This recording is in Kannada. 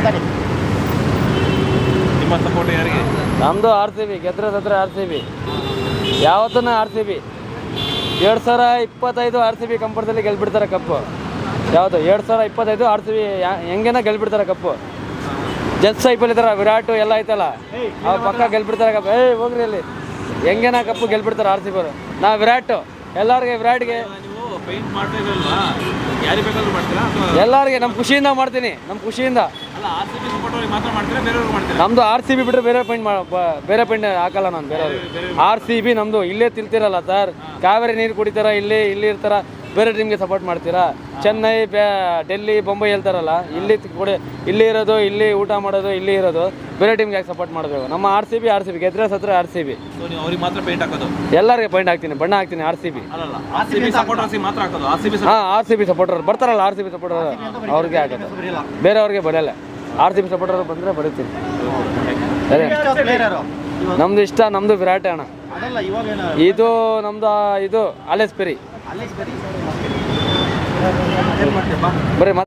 ಮಾತಾಡಿ ನಿಮ್ಮ ಸಪೋರ್ಟ್ ಯಾರಿಗೆ? ನಮ್ಮದು ಆರ್ ಸಿ ಬಿ ಗೆದ್ರೆ ಹತ್ರ ಆರ್ ಸಿ ಬಿ ಯಾವತ್ತೂ ಆರ್ ಸಿ ಬಿ ಎರಡು ಸಾವಿರ ಇಪ್ಪತ್ತೈದು ಆರ್ ಸಿ ಬಿ ಕಂಪರ್ದಲ್ಲಿ ಗೆಲ್ಬಿಡ್ತಾರೆ ಕಪ್ಪು. ಯಾವುದು? ಎರಡು ಸಾವಿರ ಇಪ್ಪತ್ತೈದು ಆರ್ ಸಿ ಬಿ ಹೆಂಗೇನ ಗೆಲ್ಬಿಡ್ತಾರೆ ಕಪ್ಪು. ಜಸ್ಟ್ ಐಪಲ್ ಇದಾರ ವಿರಾಟ್ ಎಲ್ಲ ಐತಲ್ಲ? ಅವ್ರ ಪಕ್ಕ ಗೆಲ್ಬಿಡ್ತಾರೆ ಕಪ್ ಏಯ್ ಹೋಗ್ರಿ ಅಲ್ಲಿ. ಹೆಂಗೇನ ಕಪ್ಪು ಗೆಲ್ಬಿಡ್ತಾರೆ ಆರ್ ಸಿ ಬಿ ನಾ ವಿರಾಟ್. ಎಲ್ಲರಿಗೆ ವಿರಾಟ್ಗೆ ನೀವು ಪೇಂಟ್ ಮಾಡ್ತಾ ಇದ್ರಲ್ವಾ? ಯಾರಿಗೆ ಬೇಕಾದ್ರೂ ಮಾಡ್ತೀರಾ ಅಥವಾ ಎಲ್ಲರಿಗೆ ನಮ್ಮ ಖುಷಿಯಿಂದ ಮಾಡ್ತೀನಿ ನಮ್ಮ ಖುಷಿಯಿಂದ. ಅಲ್ಲ ಆರ್ ಸಿ ಬಿ ಸಪೋರ್ಟ್ ಮಾತ್ರ ಮಾಡ್ತೀರಾ ಬೇರೆಯವ್ರಿಗೆ ಮಾಡ್ತೀರಾ? ನಮ್ದು ಆರ್ ಸಿ ಬಿ ಬಿಟ್ಟರೆ ಬೇರೆ ಪಾಯಿಂಟ್ ಬೇರೆ ಪೈಂಟ್ ಹಾಕಲ್ಲ ನಾನು ಬೇರೆ ಆರ್ ಸಿ ಬಿ ನಮ್ದು ಇಲ್ಲೇ ತಿಳ್ತಿರಲ್ಲ ಸರ್. ಕಾವೇರಿ ನೀರು ಕುಡಿತಾರ ಇಲ್ಲಿ ಇಲ್ಲಿ ಇರ್ತಾರ. ಬೇರೆ ಟೀಮ್ಗೆ ಸಪೋರ್ಟ್ ಮಾಡ್ತೀರಾ ಚೆನ್ನೈ ಡೆಲ್ಲಿ ಬೊಂಬೈ ಹೇಳ್ತಾರಲ್ಲ ಇಲ್ಲಿ ಕೂಡ ಇಲ್ಲಿ ಇರೋದು ಇಲ್ಲಿ ಊಟ ಮಾಡೋದು ಇಲ್ಲಿ ಇರೋದು ಬೇರೆ ಟೀಮ್ಗೆ ಯಾಕೆ ಸಪೋರ್ಟ್ ಮಾಡಬೇಕು ನಮ್ಮ R C B R C B ಗೆದ್ರೆ ಸತ್ರ ಆರ್ ಸಿ ಬಿ ಅವ್ರಿಗೆ ಮಾತ್ರ ಪೇಂಟ್ ಹಾಕೋದು ಎಲ್ಲರಿಗೆ ಪೈಂಟ್ ಹಾಕ್ತೀನಿ ಬಣ್ಣ ಹಾಕ್ತೀನಿ ಆರ್ ಸಿ ಬಿ ಹಾಂ ಆರ್ ಸಿ ಬಿ ಸಪೋರ್ಟರ್ ಬರ್ತಾರಲ್ಲ ಆರ್ ಸಿ ಬಿ ಸಪೋರ್ಟರ್ ಅವ್ರಿಗೆ ಹಾಕೋದು ಬೇರೆಯವ್ರಿಗೆ ಬರೆಯಲ್ಲ ಆರ್ ಸಿ ಬಿ ಸಪೋರ್ಟರ್ ಬಂದರೆ ಬರೀತೀನಿ ನಮ್ದು ಇಷ್ಟ ನಮ್ದು ವಿರಾಟ್ ಅಣ್ಣ ಇದು ನಮ್ದು ಇದು ಅಲೆಸ್ಪೆರಿ. ಬರೀ